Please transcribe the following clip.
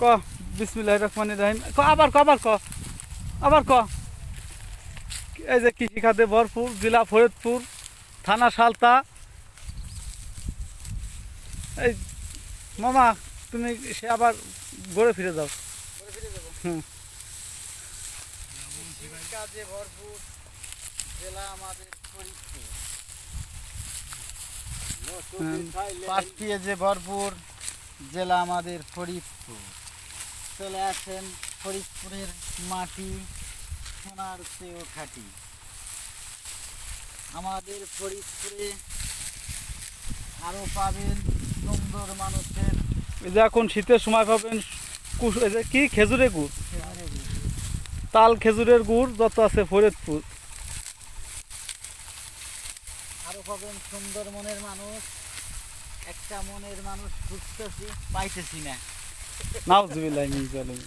ক বিসমিল্লাহ রহমান রহিম। ক, আবার ক আবার ক আবার ক। এই যে কৃষি খাতে ভরপুর, জেলা ফরিদপুর, থানা সালতা। এই, মামা, তুমি সে আবার গড়ে ফিরে যাও। হুম। কাজে যে ভরপুর, জেলা আমাদের ফরিদপুর। চলে আসেন ফরিদপুরের মাটি সোনার চেয়েও খাঁটি। আমাদের ফরিদপুরে আরও পাবেন সুন্দর মানুষের এই যে এখন শীতের সময় পাবেন কুশ- এই যে কি? খেজুরের গুড়। তাল খেজুরের গুড় যত আছে ফরিদপুর। আরও পাবেন সুন্দর মনের মানুষ। একটা মনের মানুষ খুঁজতেছি পাইতেছি না। নাও জুবিল্লাহ মিন জালিম।